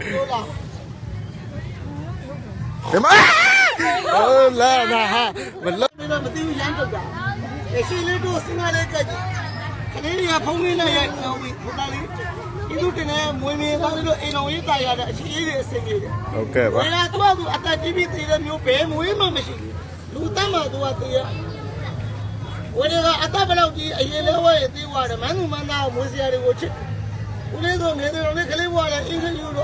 ပြောလားဒီမှာအော်လာနာဟာမလုံးမင်းတို့မသိဘူးရမ်းတော့တာအရှိလေးတို့စဉ်းစားလေးကြည့်ခလေးတွေကဖုံးလေးနဲ့ရိုက်တော့ပြီးဘုရားလေးဒီလိုတင်နေမွေးမြသားလေးတို့အိမ်တော်ရေးတာရတဲ့အရှိလေးတွေအစင်ကြီးတယ်ဟုတ်ကဲ့ပါဝေလာတော့သူအသက်ကြီးပြီးတည်တဲ့မျိုးဘယ်မွေးမှမရှိဘူးလူတတ်မှသူကတည်ရဝေလာကအသက်ဘယ်လောက်ကြီးအရင်လဲဝဲတည်သွားတယ်မန်းသူမန်းသားမွေးစရာတွေကိုချစ်ဦးလေးတို့ငယ်တို့လေးကလေးဘွားလည်းအင်္ဂလိပ်လိုအောင်မင်းလို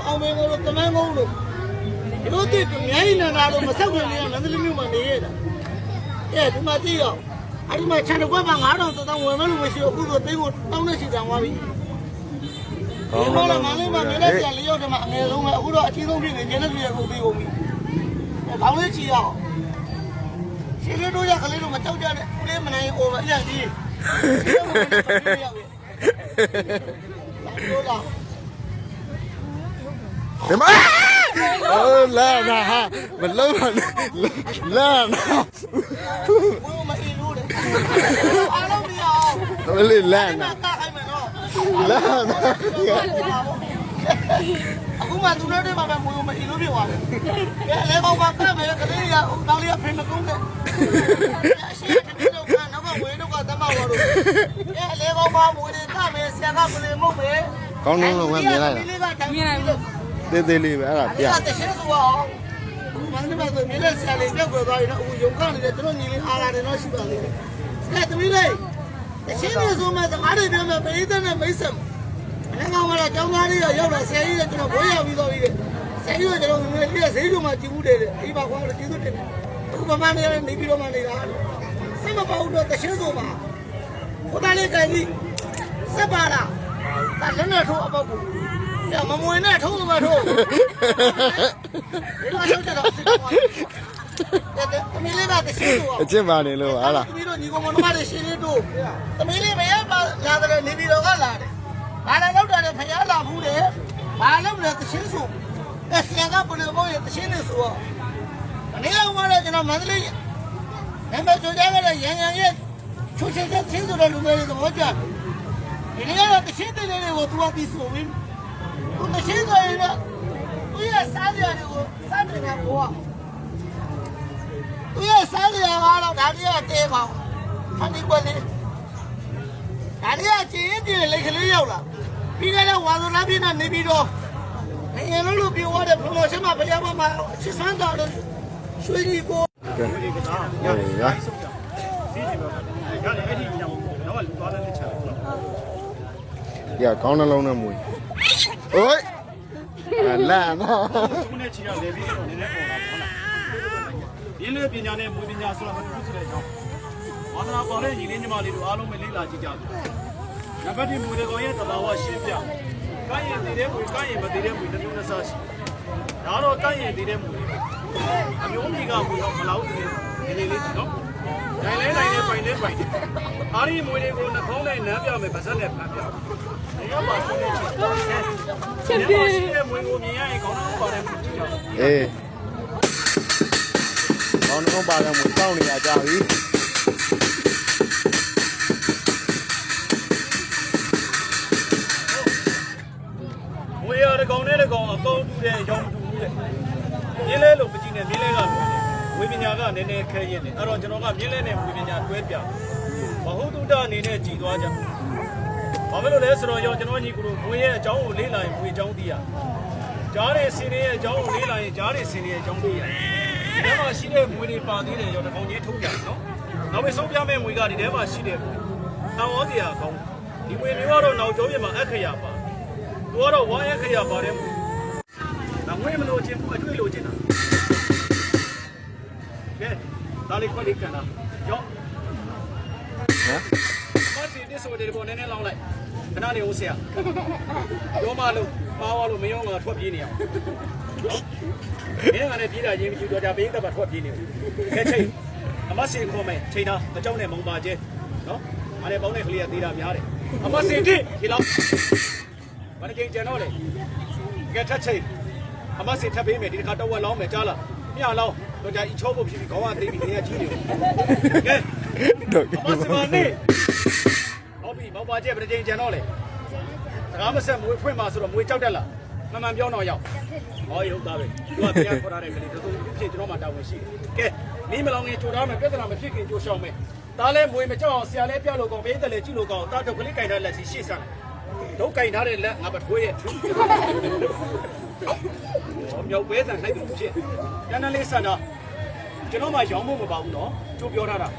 ကမ န်းကုန်းလိုဒီလိုတည်အများကြီးနာနာလို့မဆက်ခွင့်လေးကမန္တလေးမြို့မှာနေရတာအဲဒီမှာကြည့်ရောအဲ့ဒီမှာခြံတစ်ခွက်မှာ9000တောင်းဝင်မလို့မရှိဘူးအခုဆိုသိန်းကိုတောင်းနေရှိတယ်သွားပြီဒီလိုလည်းမလေးမမင်းနဲ့ပြန်လေးရောက်တယ်မှာအငယ်ဆုံးပဲအခုတော့အကြီးဆုံးဖြစ်နေကျင်းတဲ့ပြည်ကိုပြီးကုန်ပြီ။ခေါင်းလေးချီရအောင်။ရှင်လေးတို့ရကလေးတို့မကြောက်ကြနဲ့ဦးလေးမနိုင်အိုးပဲအရင်ကြီး။ပြောလား ဒီမှာအော်လာနာဟာမလုံးလာနာ။ဘုံမအီလို့လေ။အားလုံးပြအောင်ဟိုလေလာ။နာနာတာခိုင်းမယ်နော်လာနာ။အခုမှသူတို့တွေမှာပဲဘုံမအီလို့ပြောရတယ်။ကဲလေကောင်ကကမယ်ကလေးရဦးတောင်းလေးကဖိမကုန်းနဲ့။အရှိတည်းတော့ကနောက်ကဝေးတော့ကတမဝါတို့။ကဲလေကောင်ကမွေးနေကမယ်ဆရာကပလေမုတ်ပဲ။ကောင်းလုံးလုံးဝမြင်လိုက်တာမြင်လိုက်ဘူး သေးသေးလေးပဲအဲ့ဒါ။ပြအဲ့ဒါတရှင်းဆိုအောင်မန္တလေးမှာဆိုမြင်တဲ့ဆရာလေးပြောက်ွယ်သွားရင်တော့အခုယုံကနေတဲ့ကျွန်တော်ညီလေးအားလာတယ်တော့ရှိပါသေးတယ်။အဲ့သမီးလေးတရှင်းနေဆိုမှစကားတွေပြောမယ်ပိဋကနဲ့မိတ်ဆက်လည်းကောင်းလာကျောင်းသားလေးရောက်လာဆရာကြီးကကျွန်တော်ဘိုးရောက်ပြီးတော့ပြီးတယ်။ဆရာကြီးကကျွန်တော်ငယ်လေးဈေးကြုံမှာကြည့်မှုတယ်အိမ်ပါကွာလို့ကျေးဇူးတင်တယ်။အခုဗမာနေနေပြီးတော့မှနေတာ။စိတ်မပေါတော့တရှင်းဆိုပါဘုရားလေးကကြီးစက်ပါလား။ဒါလည်းနဲ့ထိုးအပေါက်ကို။ မမွေနဲ့ထိုးလို့မထိုး။ဒီလိုရှောက်ကြတော့စစ်တော့တဲ့တမီးလေးကတရှင်းဆိုအချစ်ပါနေလို့ဟာလားတမီးတို့ညီကောင်မတို့ကလည်းရှင်းလေးတို့တမီးလေးမရပါလာတယ်နေပြီးတော့ကလာတယ်ဘာလာတော့တယ်ဖျားလာဘူးတယ်ဘာလို့လဲတရှင်းဆိုအဲဆရာကဘယ်လိုပေါ့ရတရှင်းနေဆိုတော့အနေအောင်မလဲကျွန်တော်မန္တလေးနံပါတ်ချိုးကြခဲ့တဲ့ရန်ရန်ရဲ့ချိုးချင်တဲ့ချင်းဆိုတဲ့လူမျိုးတွေသဘောကျတယ်ဒီနေ့ကတော့တရှင်းတဲ့လေးတွေကိုသူကပြီးဆိုပြီး သူတရှင်းဆိုရင်တော့သူရဲ့စားကြတွေကိုစားတယ်ကဘောကသူရဲ့စမ်းစရာကတော့ဒါလေးကတဲပါဖန်ဒီကွက်လေးဒါလေးကကျင်းရင်ကျင်းလိတ်ကလေးရောက်လာပြီးခဲ့တဲ့ဝါသနာပြည့်နဲ့နေပြီးတော့နေရလို့လို့ပြောရတဲ့ promotion မှာဘယ်မှာမှာချစ်စမ်းတော်လို့ရွှေကြီးကိုကဲဟေးရရတယ်အဲ့ဒီကြောင်တော့လူသွားတဲ့ချက်နော်ရကောင်းနှလုံးနဲ့မွေ โอ้ยလာနာ ခုနဲ့ချီရလေပြီးတော့နည်းနည်းပေါ်တာဟုတ်လားရင်းလေးပညာနဲ့မူပညာဆိုတာမတူဘူးဆိုတဲ့အကြောင်းဝါသနာပေါ်တဲ့ညီလေးညီမလေးတို့အားလုံးပဲလေ့လာကြည့်ကြပါနံပါတ်1မူတဲ့ကောင်ရဲ့တဘာဝရှင်းပြကရင်တည်တဲ့မူကရင်မတည်တဲ့မူတစ်မျိုးတစ်စားရှိဒါတော့ကရင်တည်တဲ့မူအမျိုးမိကမူတော့မလောက်ဘူးဒီလေးလေးနော်နိုင်လဲနိုင် လဲပိုင်လဲပိုင်အားဒီမွေတွေကိုနှခေါင်းနဲ့နမ်းပြမယ်ပါဇက်နဲ့ဖမ်းပြတယ်ရပါဆုံးတဲ့ချက်ပြင်းတဲ့မွေကိုမြင်ရရင်ခေါင်းတော့ပါတယ်ကြည့်ကြအေးကောင်းနှလုံးပါတဲ့မွေစောင့်နေရကြပြီငွေရတကောင်နဲ့တကောင်အကုန်တူတယ်ရောင်းတူဘူးတဲ့မြင်းလဲလို့မကြည့်နဲ့မြင်းလဲကလို့ဝေပ ညာကနည်းနည်းခဲရင်တယ်အဲ့တော့ကျွန်တော်ကမြင်းလဲနဲ့ဝေပညာတွဲပြဘဟုတုတ္တအနေနဲ့ကြည်သွားကြဘာဖြစ်လို့လဲဆိုတော့ရောကျွန်တော်ညီကတို့ငွေရဲ့အကြောင်းကိုလေးလာရင်ငွေအကြောင်းသိရကြားတဲ့စင်ရဲ့အကြောင်းကိုလေးလာရင်ကြားတဲ့စင်ရဲ့အကြောင်းသိရဒီထဲမှာရှိတဲ့ငွေတွေပါသေးတယ်ရောတကောင်ကြီးထုတ်ပြနော်နောက်ပြီးဆုံးပြမဲ့ငွေကဒီထဲမှာရှိတယ်တောင်ဝစီယာကောင်းဒီငွေတွေကတော့နောက်ကျောပြင်မှာအခရာပါသူကတော့ဝါရခရပါတယ်မို့ဒါငွေမလို့ချင်းဘူးအတွေ့လို့ချင်းတာ ကဲဒါလေးခွက်လေးကန်တာရော့ဟမ်မစီတစ်ဆိုတဲ့ပေါ်နည်းနည်းလောင်းလိုက်ခဏလေးဦးဆရာရောမလို့ပါဝါလို့မရောငါထွက်ပြေးနေအောင်မင်းကလည်းပြေးတာရင်းကြည့်တော့ကြဘေးကပ်ထွက်ပြေးနေတယ်ကဲချိန်အမစီခေါ်မယ်ချိန်တာအကြောင်းနဲ့မုံပါကျဲနော်အားလည်းပေါင်းတဲ့ကလေးကသေးတာများတယ်အမစီတိဒီလောက်ဘာနဲ့ကျန်တော့လေကဲထက်ချိန်အမစင်ထပ်ပေးမယ်ဒီတစ်ခါတော့ဝက်လောင်းမယ်ကြားလားမြလောင်း တော့ကြာဤချောဖို့ဖြစ်ပြီးခေါင်းကသိပြီးနေရကြီးနေကဲတော့အမစမနေဟုတ်ပြီမောင်ပါကျဲပြတဲ့ချိန်ကျန်တော့လေစကားမဆက်မွေးဖွင့်ပါဆိုတော့မွေးကြောက်တက်လားမှန်မှန်ပြောတော့ရောက်ဟောရုပ်သားပဲသူကတရားခေါ်ထားတဲ့ကလေးတို့ဖြစ်ကျွန်တော်မှတာဝန်ရှိတယ်ကဲမင်းမလောင်ငယ်ကြိုထားမယ်ပြဿနာမဖြစ်ခင်ကြိုရှောင်မယ်ဒါလဲမွေမကြောက်အောင်ဆရာလဲပြလို့ကောင်းဘေးတယ်လဲကြည့်လို့ကောင်းတာတော့ကလေးကင်ထားလက်စီရှေ့ဆန်းဒု တ်ကင်ထားတဲ့လက်ငါပထွေးရဲ့ဟောမြောက်ပဲတန်လိုက်တယ်ဖြစ်တန်းတန်းလေးဆန်တော့ကျွန်တော်မှရောင်းဖို့မပါဘူးနော်ကြိုပြောထားတာ